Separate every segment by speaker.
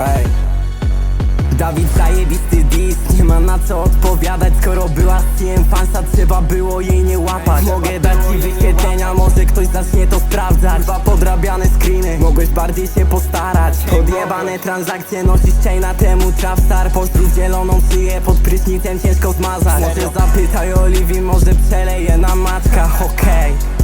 Speaker 1: Ej. Dawid zajebisty dis Nie ma na co odpowiadać. Skoro była CM fansa Trzeba było jej nie łapać. Mogę dać ci wyświetlenia Może ktoś zacznie to sprawdzać. Dwa podrabiane screeny Mogłeś bardziej się postarać. Odjebane transakcje Nosisz chaina temu trapstar. Pozdrów zieloną szyję Pod prysznicem ciężko zmazać. Może zapytaj Oliwi Może przeleje na matka Okej. okay.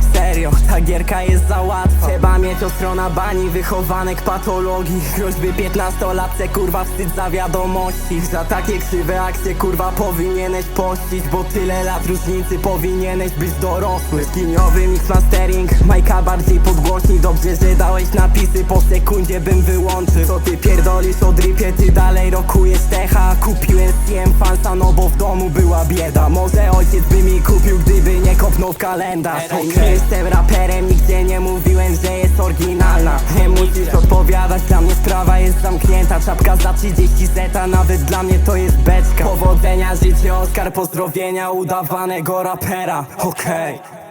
Speaker 1: Ta gierka jest za łatwa. Trzeba mieć ostrona bani, wychowanek patologii. Groźby 15-latce, kurwa wstyd za wiadomości. Za takie krzywe akcje, kurwa powinieneś pościć Bo tyle lat różnicy powinieneś być dorosły. Skiniowy mix mastering, Majka bardziej podgłośni. Dobrze, że dałeś napisy, po sekundzie bym wyłączył. Co ty pierdolisz o dripie, ty dalej rokujesz techa? Kupiłem CM fansa, no domu była bieda. Może ojciec by mi kupił, gdyby nie kopnął w kalendarz. Nie jestem raperem, nigdzie nie mówiłem, że jest oryginalna. Nie musisz odpowiadać, dla mnie sprawa jest zamknięta. Czapka za 30 zeta, nawet dla mnie to jest beczka. Powodzenia, życie, Oskar, pozdrowienia udawanego rapera. Okej